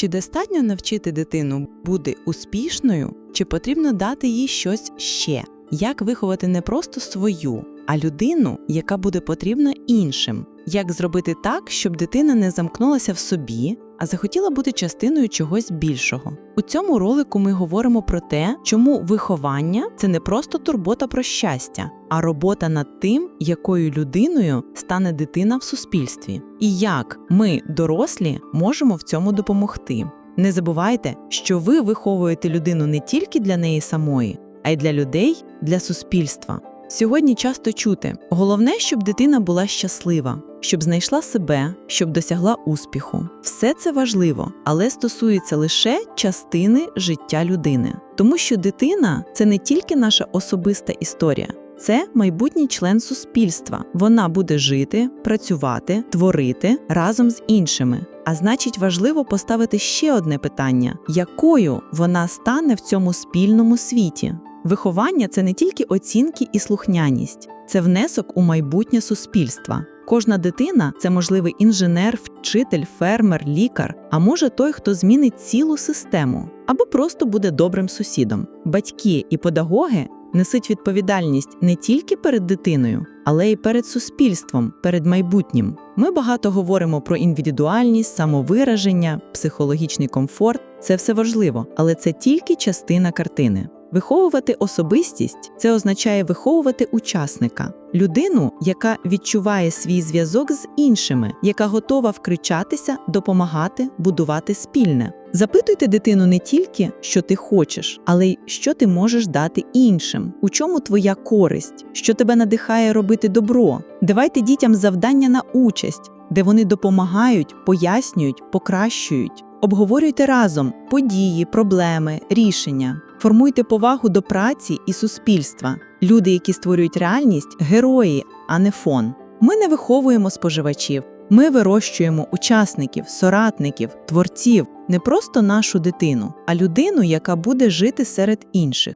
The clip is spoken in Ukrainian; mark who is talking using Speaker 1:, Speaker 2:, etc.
Speaker 1: Чи достатньо навчити дитину бути успішною, чи потрібно дати їй щось ще? Як виховати не просто свою, а людину, яка буде потрібна іншим? Як зробити так, щоб дитина не замкнулася в собі, а захотіла бути частиною чогось більшого? У цьому ролику ми говоримо про те, чому виховання це не просто турбота про щастя, а робота над тим, якою людиною стане дитина в суспільстві, і як ми, дорослі, можемо в цьому допомогти. Не забувайте, що ви виховуєте людину не тільки для неї самої, а й для людей, для суспільства. Сьогодні часто чути головне, щоб дитина була щаслива, щоб знайшла себе, щоб досягла успіху. Все це важливо, але стосується лише частини життя людини, тому що дитина це не тільки наша особиста історія. Це майбутній член суспільства. Вона буде жити, працювати, творити разом з іншими. А значить, важливо поставити ще одне питання: якою вона стане в цьому спільному світі? Виховання це не тільки оцінки і слухняність, це внесок у майбутнє суспільства. Кожна дитина це можливий інженер, вчитель, фермер, лікар, а може той, хто змінить цілу систему або просто буде добрим сусідом. Батьки і педагоги несуть відповідальність не тільки перед дитиною, але й перед суспільством, перед майбутнім. Ми багато говоримо про індивідуальність, самовираження, психологічний комфорт. Це все важливо, але це тільки частина картини. Виховувати особистість це означає виховувати учасника, людину, яка відчуває свій зв'язок з іншими, яка готова вкричатися, допомагати, будувати спільне. Запитуйте дитину не тільки, що ти хочеш, але й що ти можеш дати іншим, у чому твоя користь, що тебе надихає робити добро. Давайте дітям завдання на участь, де вони допомагають, пояснюють, покращують. Обговорюйте разом події, проблеми, рішення. Формуйте повагу до праці і суспільства. Люди, які створюють реальність, герої, а не фон. Ми не виховуємо споживачів. Ми вирощуємо учасників, соратників, творців, не просто нашу дитину, а людину, яка буде жити серед інших.